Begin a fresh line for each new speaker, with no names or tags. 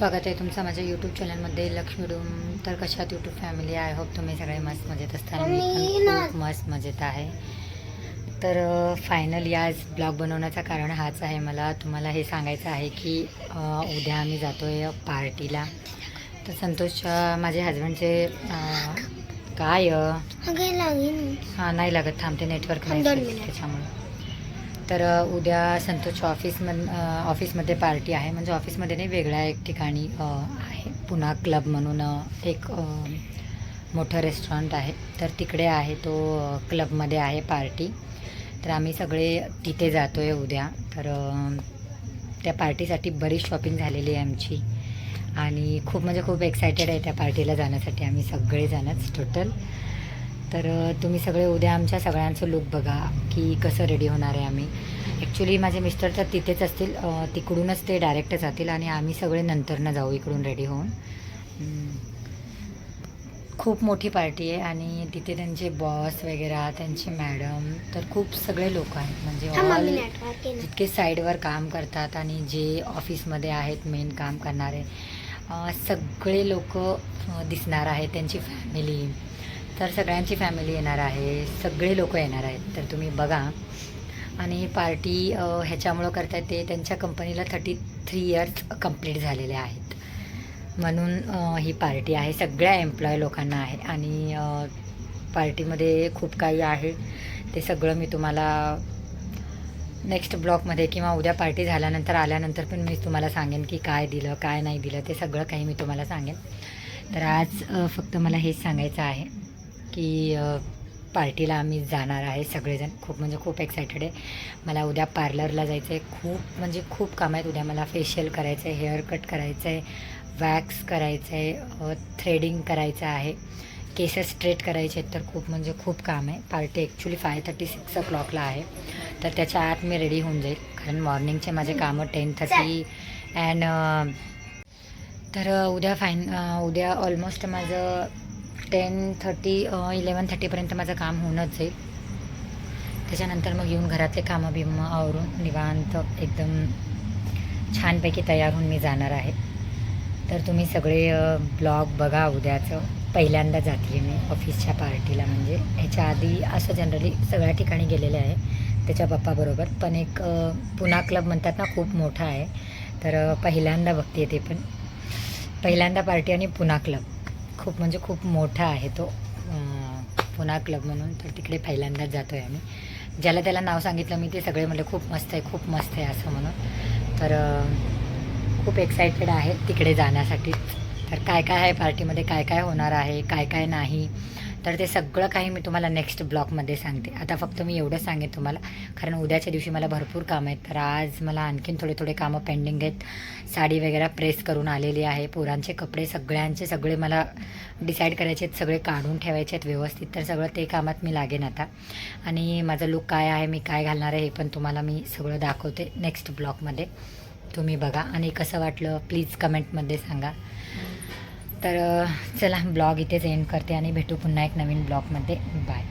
स्वागत आहे तुमचं माझ्या यूट्यूब चॅनलमध्ये लक्ष्मी डूम तर कशात यूट्यूब फॅमिली आय होप तुम्ही सगळे मस्त मजेत असताना मी पण खूप मस्त. मजेत आहे. तर फायनली आज ब्लॉग बनवण्याचं कारण हाच आहे मला. तुम्हाला हे सांगायचं आहे की उद्या आम्ही जातो आहे पार्टीला. तर संतोषच्या माझे हजबंडचे काय हां नाही लागत. थांबते नेटवर्क नाही. त्याच्यामुळे. तर उद्या संतोषच्या ऑफिसमध ऑफिसमध्ये पार्टी आहे. म्हणजे ऑफिसमध्ये नाही वेगळ्या एक ठिकाणी आहे. पुन्हा क्लब म्हणून एक मोठं रेस्टॉरंट आहे. तर तिकडे आहे तो क्लबमध्ये आहे पार्टी. तर आम्ही सगळे तिथे जातो आहे उद्या. तर त्या पार्टीसाठी बरीच शॉपिंग झालेली आहे आमची. आणि खूप म्हणजे खूप एक्सायटेड आहे त्या पार्टीला जाण्यासाठी. आम्ही सगळेजणच टोटल तर तुम्ही सगळे उद्या आमच्या सगळ्यांचं लुक बघा की कसं रेडी होणार आहे आम्ही. ॲक्च्युली माझे मिस्टर तर तिथेच असतील तिकडूनच ते डायरेक्ट जातील आणि आम्ही सगळे नंतरनं जाऊ इकडून रेडी होऊन. खूप मोठी पार्टी आहे आणि तिथे त्यांचे बॉस वगैरे त्यांचे मॅडम तर खूप सगळे लोक आहेत. म्हणजे
येईल
जितके साईडवर काम करतात आणि जे ऑफिसमध्ये आहेत मेन काम करणारे सगळे लोक दिसणार आहेत त्यांची फॅमिली तर सगळ्यांची फॅमिली येणार आहे. सगळे लोक येणार आहेत. तर तुम्ही बघा. आणि पार्टी ह्याच्यामुळं करतात ते त्यांच्या कंपनीला थर्टी थ्री इयर्स कंप्लीट झालेले आहेत. म्हणून ही पार्टी आहे. सगळ्या एम्प्लॉय लोकांना आहे. आणि पार्टीमध्ये खूप काही आहे. ते सगळं मी तुम्हाला नेक्स्ट ब्लॉकमध्ये किंवा उद्या पार्टी झाल्यानंतर आल्यानंतर पण मी तुम्हाला सांगेन की काय दिलं काय नाही दिलं. ते सगळं काही मी तुम्हाला सांगेन. तर आज फक्त मला हेच सांगायचं आहे. की पार्टीला आम्ही जाणार आहे सगळेजण. खूप म्हणजे खूप एक्सायटेड आहे. मला उद्या पार्लरला जायचं आहे खूप म्हणजे खूप काम आहेत. उद्या मला फेशियल करायचं आहे हेअर कट करायचं आहे वॅक्स करायचं आहे थ्रेडिंग करायचं आहे. केस स्ट्रेट करायचे आहेत तर खूप म्हणजे खूप काम आहे. Party actually five thirty six o क्लॉकला आहे. तर त्याच्या आत मी रेडी होऊन जाईल. कारण मॉर्निंगचे माझे कामं टेन थर्टी अँड तर उद्या फाईन उद्या ऑलमोस्ट माझं टेन थर्टी इलेवन थर्टीपर्यंत माझं काम होऊनच जाईल. त्याच्यानंतर मग येऊन घरातले कामं बिमं आवरून निवांत एकदम छानपैकी तयार होऊन मी जाणार आहे. तर तुम्ही सगळे ब्लॉग बघा उद्याचं. पहिल्यांदा जाते मी ऑफिसच्या पार्टीला म्हणजे. ह्याच्या आधी असं जनरली सगळ्या ठिकाणी गेलेले आहे. त्याच्या पप्पाबरोबर पण एक पुना पुणा क्लब म्हणतात ना खूप मोठा आहे. तर पहिल्यांदा बघते ते पण. पहिल्यांदा पार्टी आणि पुणा क्लब खूप म्हणजे खूप मोठा आहे तो पुन्हा क्लब म्हणून. तर तिकडे पहिल्यांदाच जातो आहे आम्ही. ज्याला त्याला नाव सांगितलं मी ते सगळे म्हणले खूप मस्त आहे खूप मस्त आहे असं म्हणून. तर खूप एक्सायटेड आहे तिकडे जाण्यासाठी. तर काय काय आहे पार्टीमध्ये काय काय होणार आहे? काय काय नाही? तर ते सगळं काही मी तुम्हाला नेक्स्ट ब्लॉकमध्ये सांगते. आता फक्त मी एवढं सांगेन तुम्हाला. कारण उद्याच्या दिवशी मला भरपूर कामं आहेत. तर आज मला आणखीन थोडे थोडे कामं पेंडिंग आहेत. साडी वगैरे प्रेस करून आलेली आहे. पोरांचे कपडे सगळ्यांचे सगळे मला डिसाईड करायचे आहेत. सगळे काढून ठेवायचे आहेत व्यवस्थित. तर सगळं ते कामात मी लागेन आता. आणि माझं लुक काय आहे मी काय घालणार आहे हे पण तुम्हाला मी सगळं दाखवते नेक्स्ट ब्लॉगमध्ये तुम्ही बघा. आणि कसं वाटलं प्लीज कमेंटमध्ये सांगा. तर चला ब्लॉग इथेच एंड करते आणि भेटू पुन्हा एक नवीन ब्लॉगमध्ये. बाय